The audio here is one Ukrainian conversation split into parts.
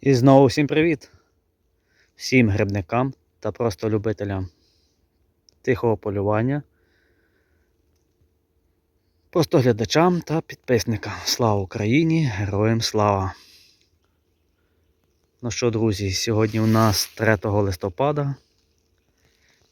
І знову всім привіт! Всім грибникам та просто любителям тихого полювання, просто глядачам та підписникам. Слава Україні! Героям слава! Ну що, друзі, сьогодні у нас 3 листопада.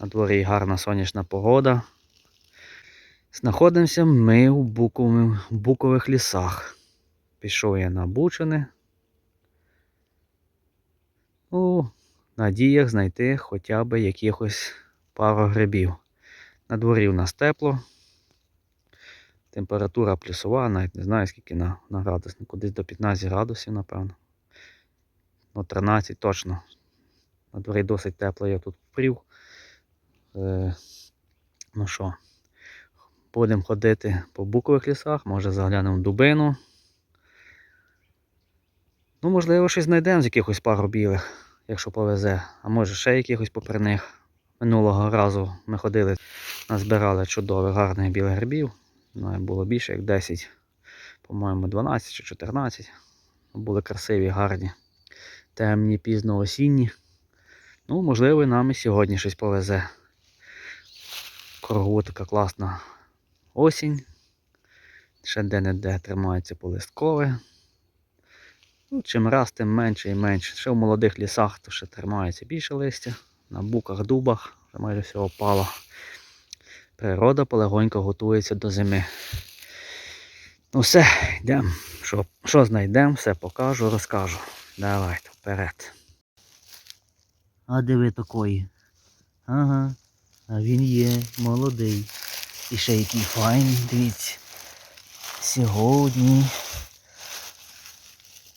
На дворі гарна сонячна погода. Знаходимося ми у букових, лісах. Пішов я на Бучини. У надіях знайти хоча б якихось пару грибів. На дворі у нас тепло. Температура плюсова, навіть не знаю скільки на, на градуснику, десь до 15 градусів, напевно. Ну, 13 точно. На дворі досить тепло, я тут впрів. Е, ну що, будемо ходити по букових лісах, може заглянемо в дубину. Ну, можливо, щось знайдемо з якихось пару білих, якщо повезе. А може ще якихось попри них. Минулого разу ми ходили, назбирали чудових гарних білих грибів. Ну, було більше, як 10, по-моєму, 12 чи 14. Були красиві, гарні, темні, пізно осінні. Ну, можливо, нам і сьогодні щось повезе. Кругу така класна осінь. Ще де-не-де тримається полисткове. Ну, чим раз, тим менше і менше. Ще в молодих лісах то ще тримається більше листя. На буках, дубах вже майже все опало. Природа полегонько готується до зими. Ну все, йдемо. Що, що знайдемо, все покажу, розкажу. Давайте, вперед. А де ви такої? Ага. А він є молодий. І ще який файний, дивіться. Сьогодні.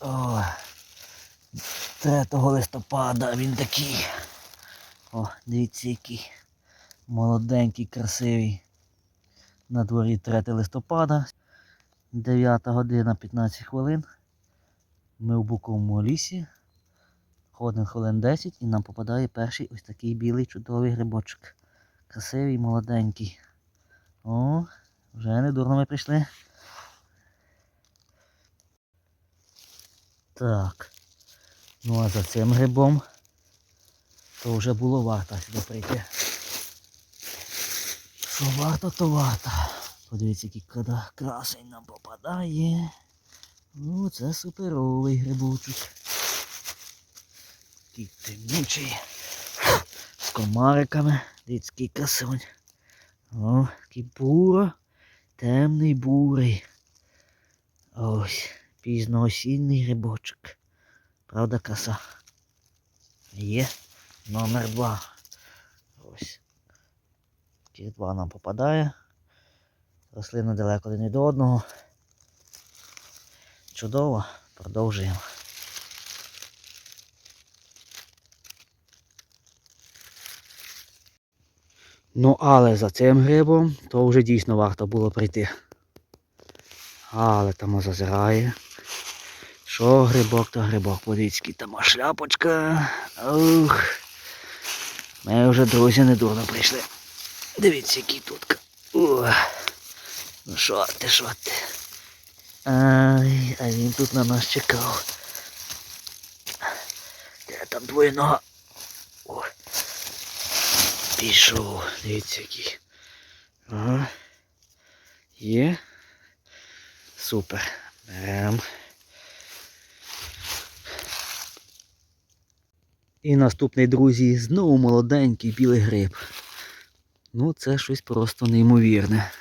О, 3 листопада він такий. О, дивіться, який молоденький, красивий. На дворі 3 листопада, 9 година 15 хвилин. Ми в буковому лісі. Ходимо хвилин 10 і нам попадає перший ось такий білий чудовий грибочок. Красивий, молоденький. О, вже не дурно ми прийшли. Так. Ну а за цим грибом то вже було варто сюди прийти. Що варто, то варто. Подивіться, який красень нам попадає. Ну, це суперовий грибочок. Такий темнючий. З комариками. Дивіться, який красунь. О, такий буро. Темний бурий. Ось. Пізноосінний грибочок. Правда, краса. Є номер два. Ось. Ті два нам попадає. Рослини далеко один від одного. Чудово. Продовжуємо. Ну, але за цим грибом то вже дійсно варто було прийти. Але там зазирає. Що грибок, то грибок подицький, там шляпочка. Ух. Ми вже, друзі, не дурно прийшли. Дивіться, який тут. Ух. Ну що ти, що ти? Ай, а він тут на нас чекав. Де там твоя нога? О. Пішов, дивіться який. Ага. Є. Супер. Берем. І наступний, друзі, знову молоденький білий гриб. Ну, це щось просто неймовірне.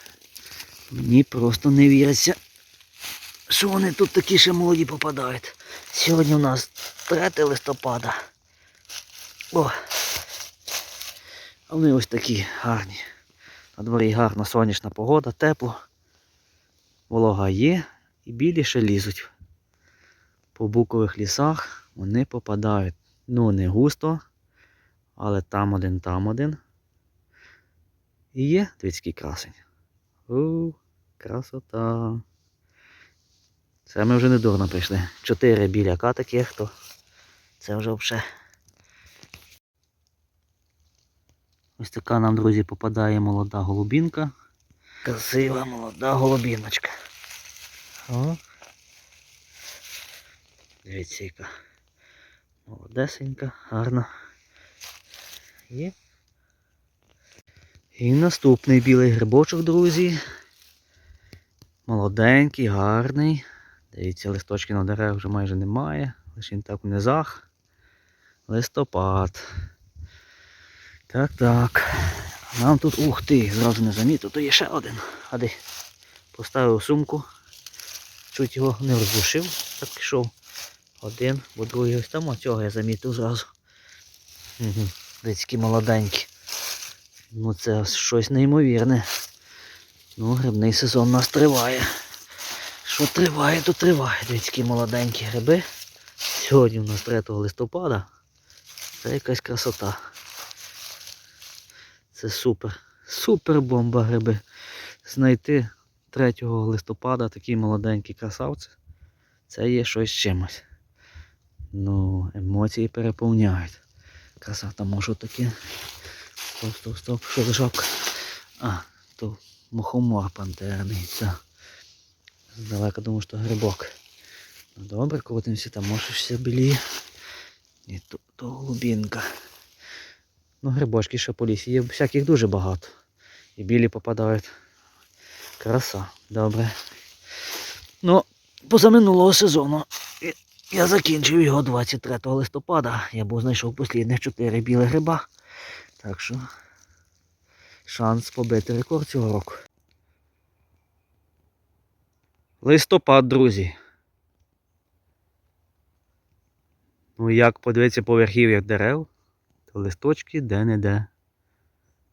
Мені просто не віриться, що вони тут такі ще молоді попадають. Сьогодні у нас 3 листопада. О! Вони ось такі гарні. На дворі гарна сонячна погода, тепло. Волога є і білі ще лізуть. По букових лісах вони попадають. Ну, не густо, але там один, там один. І є твітський красень. У, красота. Це ми вже не дурно прийшли. Чотири біляка таких, то це вже взагалі. Ось така нам, друзі, попадає молода голубінка. Красива молода голубіночка. О. Дивіться, яка. Молодесенька, гарна. Є. І наступний білий грибочок, друзі. Молоденький, гарний. Дивіться, листочки на деревах вже майже немає. Лише він так в низах. Листопад. Так, так. Нам тут, ух ти, зразу не замітив, то є ще один. Ади. Поставив сумку. Чуть його не роздушив, так пішов. Один, бо другий ось там, цього я замітив зразу. Угу. Дицькі молоденькі. Ну це щось неймовірне. Ну, грибний сезон у нас триває. Що триває, то триває. Дицькі молоденькі гриби. Сьогодні у нас 3 листопада. Це якась красота. Це супер. Супер бомба гриби. Знайти 3 листопада такі молоденькі красавці. Це є щось чимось. Ну, емоції переповняють. Красота можу таке. Стоп, стоп, стоп, що лежак. А, то мухомор пантерний. Це. Здалека думаю, що грибок. Ну добре, крутимося, там може все білі. І то, то голубінка. Ну, грибочки ще по лісі. Є всяких дуже багато. І білі попадають. Краса, добре. Ну, позаминулого сезону я- закінчив його 23 листопада. Я був знайшов послідних 4 білих гриба. Так що шанс побити рекорд цього року. Листопад, друзі. Ну як подивитися по верхів'ях дерев, то листочки де-не-де.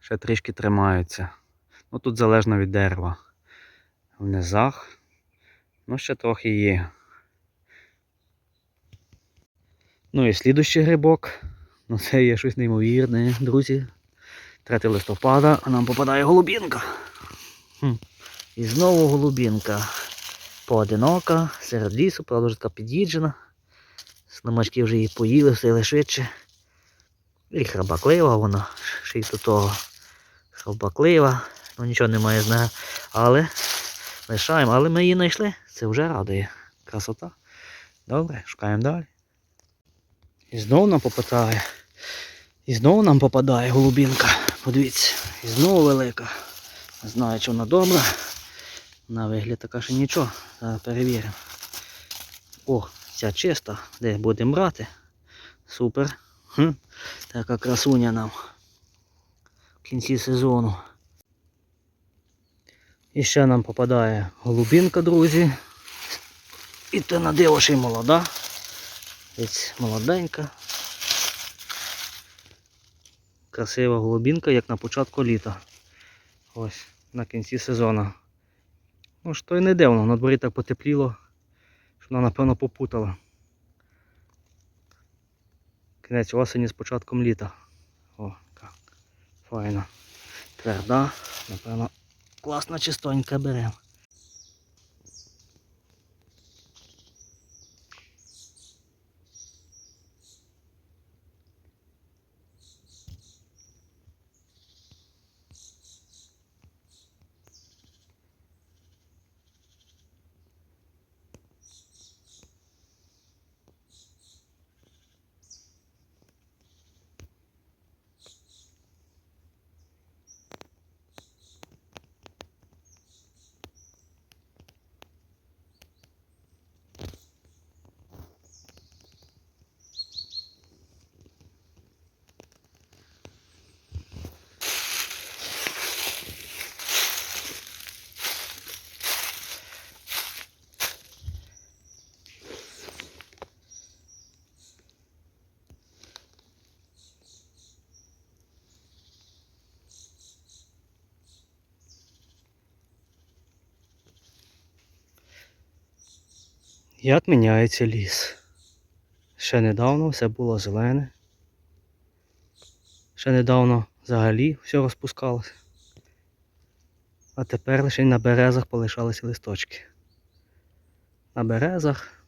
Ще трішки тримаються. Ну тут залежно від дерева. В низах. Ну, ще трохи є. Ну і слідущий грибок. Ну це є щось неймовірне, друзі. 3 листопада, а нам попадає голубінка. Хм. І знову голубінка. Поодинока, серед лісу, правда така під'їджена. Слимачки вже її поїли, все швидше. І храбаклива вона, ще й до того храбаклива. Ну нічого немає з. Але лишаємо, але ми її знайшли. Це вже радує. Красота. Добре, шукаємо далі. І знову нам попадає. І знову нам попадає голубінка. Подивіться, і знову велика. Не знаю, чи вона добра. На вигляд така ще нічого. Зараз перевіримо. О, ця чиста. Де будемо брати? Супер. Хм. Така красуня нам в кінці сезону. І ще нам попадає голубінка, друзі. І то на диво ще й молода. Ось молоденька. Красива голубінка, як на початку літа. Ось, на кінці сезону. Ну, що й не дивно, на дворі так потепліло, що вона, напевно, попутала. Кінець осені з початком літа. О, як файна. Тверда, напевно, класна чистонька беремо. Як міняється ліс. Ще недавно все було зелене. Ще недавно взагалі все розпускалося. А тепер лише на березах полишалися листочки. На березах,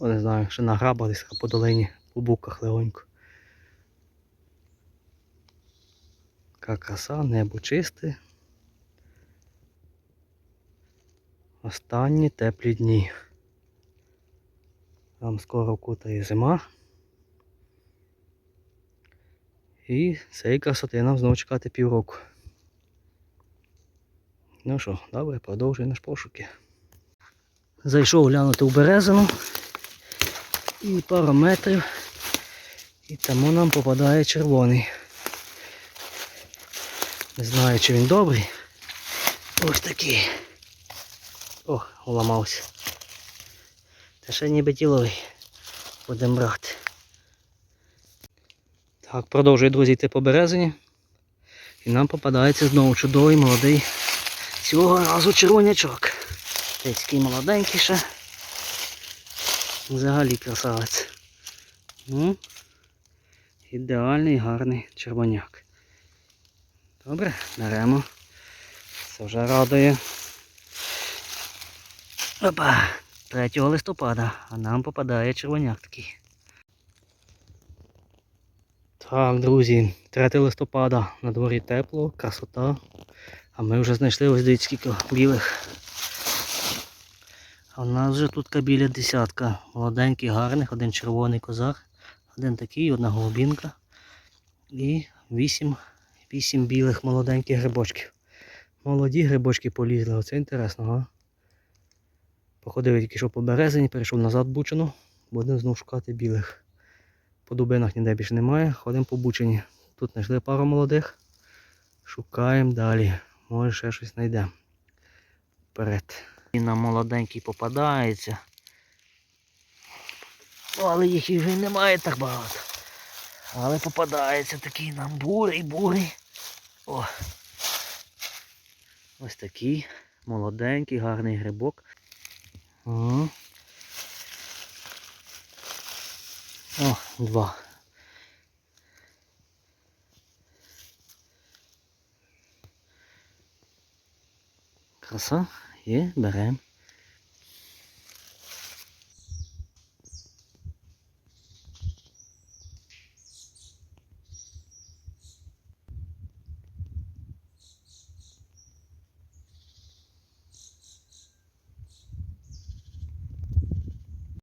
не знаю, ще на грабах десь по долині, по буках легонько. Яка краса, небо чисте. Останні теплі дні. Там скоро кутає зима. І цієї красоти нам знову чекати півроку. Ну що, добре, продовжуємо наш пошуки. Зайшов глянути в березину. І пару метрів. І тому нам попадає червоний. Не знаю, чи він добрий. Ось такий. О, уламався. Та ще ніби тіловий. Будемо брати. Так, продовжую, друзі, йти по березині. І нам попадається знову чудовий молодий цього разу червонячок. Десь такий молоденький ще. Взагалі красавець. Ну, ідеальний гарний червоняк. Добре, беремо. Це вже радує. Опа! 3 листопада, а нам попадає червоняк такий. Так, друзі, 3 листопада на дворі тепло, красота. А ми вже знайшли ось дивіться скільки білих. А в нас вже тут біля десятка. Молоденьких, гарних, один червоний козак, один такий, одна голубінка. І вісім, вісім білих молоденьких грибочків. Молоді грибочки полізли, оце інтересно, га? Походив тільки що по березині, перейшов назад бучину, будемо знову шукати білих. По дубинах ніде більше немає, ходимо по бучині. Тут знайшли пару молодих. Шукаємо далі. Може ще щось знайдемо. Вперед. І на молоденький попадається. Але їх і вже немає так багато. Але попадається такий нам бурий, бурий. О. Ось такий молоденький, гарний грибок. О, О два. Краса. Є, беремо.